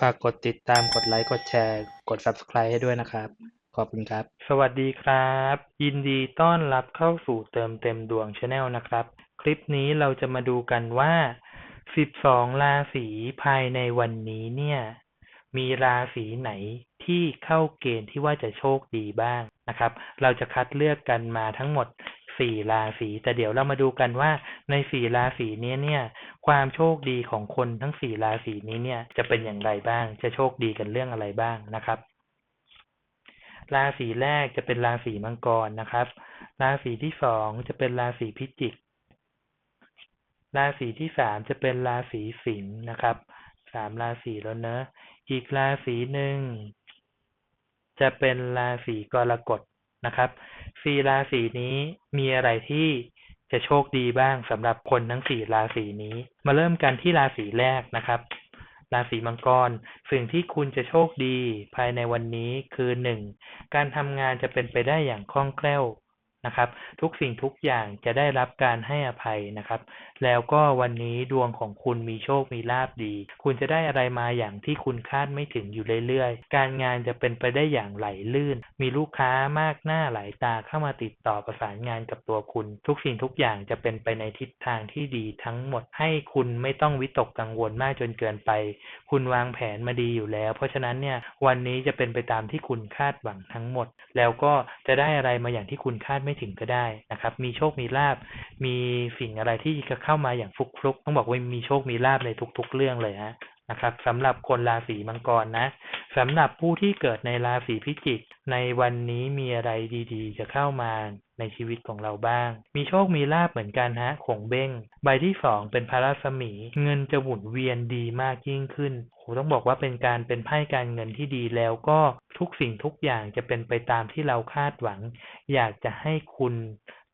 ฝากกดติดตามกดไลค์กดแชร์ กด Subscribe ให้ด้วยนะครับ ขอบคุณครับ สวัสดีครับ ยินดีต้อนรับเข้าสู่เติมเต็มดวง Channel นะครับ คลิปนี้เราจะมาดูกันว่า 12 ราศีภายในวันนี้เนี่ย มีราศีไหนที่เข้าเกณฑ์ที่ว่าจะโชคดีบ้างนะครับ เราจะคัดเลือกกันมาทั้งหมด 4ราศีแต่เดี๋ยวเรามาดูกันว่าใน4ราศีนี้เนี่ย ความโชคดีของคนทั้ง4ราศีนี้เนี่ยจะเป็นอย่างไรบ้าง จะโชคดีกันเรื่องอะไรบ้างนะครับ ราศีแรกจะเป็นราศีมังกรนะครับ ราศีที่สองจะเป็นราศีพิจิก ราศีที่สามจะเป็นราศีสิงห์นะครับสามราศีแล้วเนอะอีกราศีหนึ่งจะเป็นราศีกรกฎนะครับ สี่ราศีนี้มีอะไรที่จะโชคดีบ้างสำหรับคนทั้งสี่ราศีนี้ มาเริ่มกันที่ราศีแรกนะครับ ราศีมังกร สิ่งที่คุณจะโชคดีภายในวันนี้คือหนึ่งการทำงานจะเป็นไปได้อย่างคล่องแคล่ว นะครับ ทุกสิ่งทุกอย่างจะได้รับการให้อภัยนะครับ แล้วก็วันนี้ดวงของคุณมีโชคมีลาบดี คุณจะได้อะไรมาอย่างที่คุณคาดไม่ถึงอยู่เรื่อยๆ การงานจะเป็นไปได้อย่างไหลลื่น มีลูกค้ามากหน้าหลายตาเข้ามาติดต่อประสานงานกับตัวคุณ ทุกสิ่งทุกอย่างจะเป็นไปในทิศทางที่ดีทั้งหมดให้คุณไม่ต้องวิตกกังวลมากจนเกินไป คุณวางแผนมาดีอยู่แล้ว เพราะฉะนั้นเนี่ยวันนี้จะเป็นไปตามที่คุณคาดหวังทั้งหมด แล้วก็จะได้อะไรมาอย่างที่คุณคาดไม่ไม่ถึงก็ได้นะครับ มีโชคมีลาบมีสิ่งอะไรที่จะเข้ามาอย่างฟลุกต้องบอกว่ามีโชคมีลาบในทุก ๆ เรื่องเลยฮะนะครับสำหรับคนราศีมังกรนะสำหรับผู้ที่เกิดในราศีพิจิก ในวันนี้มีอะไรดีๆ จะเข้ามาในชีวิตของเราบ้าง มีโชคมีลาบเหมือนกันฮะ ขงเบ้ง ใบที่สองเป็นพระรัศมี เงินจะหมุนเวียนดีมากยิ่งขึ้นโหต้องบอกว่าเป็นการเป็นไพ่การเงินที่ดีแล้วก็ ทุกสิ่งทุกอย่างจะเป็นไปตามที่เราคาดหวัง อยากจะให้คุณ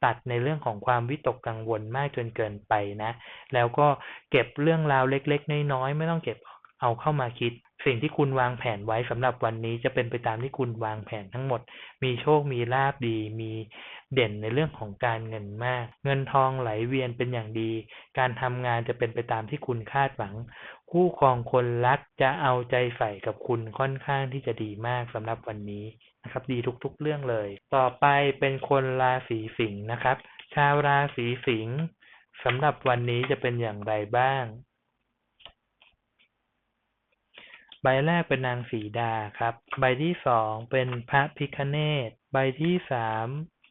ตัดในเรื่องของความวิตกกังวลมากจนเกินไปนะ แล้วก็เก็บเรื่องราวเล็ก ๆ น้อยๆไม่ต้องเก็บเอาเข้ามาคิด สิ่งที่คุณวางแผนไว้สำหรับวันนี้จะเป็นไปตามที่คุณวางแผนทั้งหมด มีโชค มีลาบดี มีเด่นในเรื่องของการเงินมาก เงินทองไหลเวียนเป็นอย่างดี การทำงานจะเป็นไปตามที่คุณคาดหวัง คู่ครองคนรักจะเอาใจใส่กับคุณค่อนข้างที่จะดีมากสำหรับวันนี้นะครับ ดีทุกๆเรื่องเลย ต่อไปเป็นคนราศีสิงห์นะครับ ชาวราศีสิงห์สำหรับวันนี้จะเป็นอย่างไรบ้าง ใบแรกเป็นนางสีดาครับ ใบที่สองเป็นพระพิคเนตใบที่สาม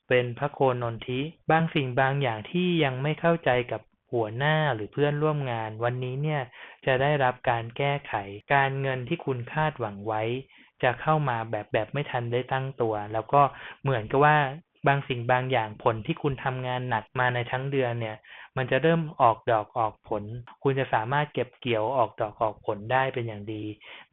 เป็นพระโคนนทิ บางสิ่งบางอย่างที่ยังไม่เข้าใจกับหัวหน้าหรือเพื่อนร่วมงาน วันนี้เนี่ยจะได้รับการแก้ไข การเงินที่คุณคาดหวังไว้ จะเข้ามาแบบแบบไม่ทันได้ตั้งตัว แล้วก็เหมือนกับว่า บางสิ่งบางอย่างผลที่คุณทำงานหนักมาในทั้งเดือนเนี่ย มันจะเริ่มออกดอกออกผล คุณจะสามารถเก็บเกี่ยวออกดอกออกผลได้เป็นอย่างดี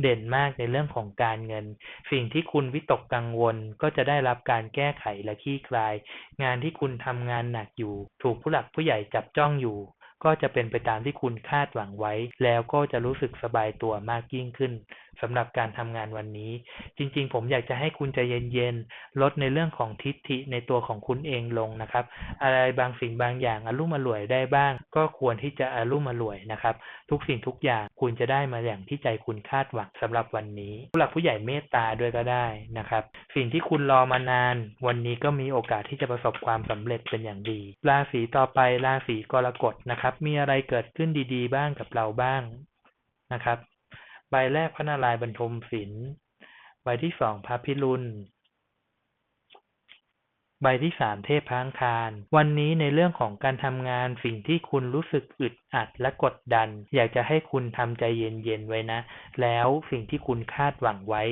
เด่นมากในเรื่องของการเงิน สิ่งที่คุณวิตกกังวลก็จะได้รับการแก้ไขและคลี่คลาย งานที่คุณทำงานหนักอยู่ ถูกผู้หลักผู้ใหญ่จับจ้องอยู่ก็จะเป็นไปตามที่คุณคาดหวังไว้ แล้วก็จะรู้สึกสบายตัวมากยิ่งขึ้น สำหรับการทำงานวันนี้ จริงๆ ผมอยากจะให้คุณใจเย็นๆ ลดในเรื่องของทิฏฐิในตัวของคุณเองลงนะครับ อะไรบางสิ่งบางอย่างอารมุ่มอร่วยได้บ้าง ก็ควรที่จะอารมุ่มอร่วยนะครับ ทุกสิ่งทุกอย่างคุณจะได้มาอย่างที่ใจคุณคาดหวังสำหรับวันนี้ ผู้หลักผู้ใหญ่เมตตาด้วยก็ได้นะครับ สิ่งที่คุณรอมานาน วันนี้ก็มีโอกาสที่จะประสบความสำเร็จเป็นอย่างดี ราศีต่อไปราศีกรกฎนะครับ มีอะไรเกิดขึ้นดี ๆ บ้างกับเราบ้างนะครับ ใบแรกพระนารายณ์บรรทมศิลป์ ใบที่สองพระพิรุณ ใบที่สามเทพพังคาร วันนี้ในเรื่องของการทำงานสิ่งที่คุณรู้สึกอึดอัดและกดดัน อยากจะให้คุณทำใจเย็นๆไว้นะ แล้วสิ่งที่คุณคาดหวังไว้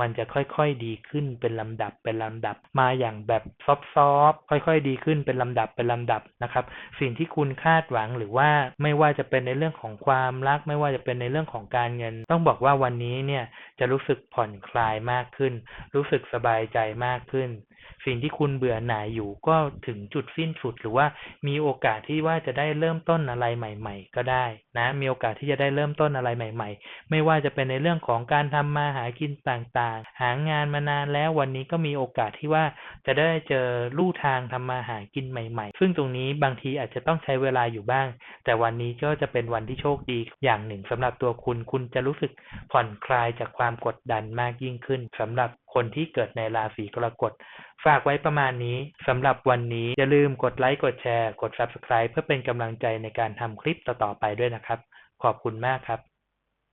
มันจะค่อยๆดีขึ้นเป็นลำดับเป็นลำดับ มาอย่างแบบซอฟๆค่อยๆดีขึ้นเป็นลำดับเป็นลำดับนะครับ สิ่งที่คุณคาดหวังหรือว่าไม่ว่าจะเป็นในเรื่องของความรัก ไม่ว่าจะเป็นในเรื่องของการเงิน ต้องบอกว่าวันนี้เนี่ยจะรู้สึกผ่อนคลายมากขึ้น รู้สึกสบายใจมากขึ้น สิ่งที่คุณเบื่อ่อหน่ายอยู่ก็ถึงจุดสิ้นสุด หรือว่ามีโอกาสที่ว่าจะได้เริ่มต้นอะไรใหม่ ๆ ก็ได้นะ มีโอกาสที่จะได้เริ่มต้นอะไรใหม่ ๆ ไม่ว่าจะเป็นในเรื่องของการทำมาหากินต่างๆ หางานมานานแล้ววันนี้ก็มีโอกาสที่ว่าจะได้เจอลู่ทางทำมาหากินใหม่ ๆ ซึ่งตรงนี้บางทีอาจจะต้องใช้เวลาอยู่บ้าง แต่วันนี้ก็จะเป็นวันที่โชคดีอย่างหนึ่งสำหรับตัวคุณคุณจะรู้สึกผ่อนคลายจากความกดดันมากยิ่งขึ้นสำหรับ คนที่เกิดในราศีกรกฎ ฝากไว้ประมาณนี้สำหรับวันนี้ อย่าลืมกดไลค์ กดแชร์ กด Subscribe เพื่อเป็นกำลังใจในการทำคลิปต่อๆไปด้วยนะครับ ขอบคุณมากครับ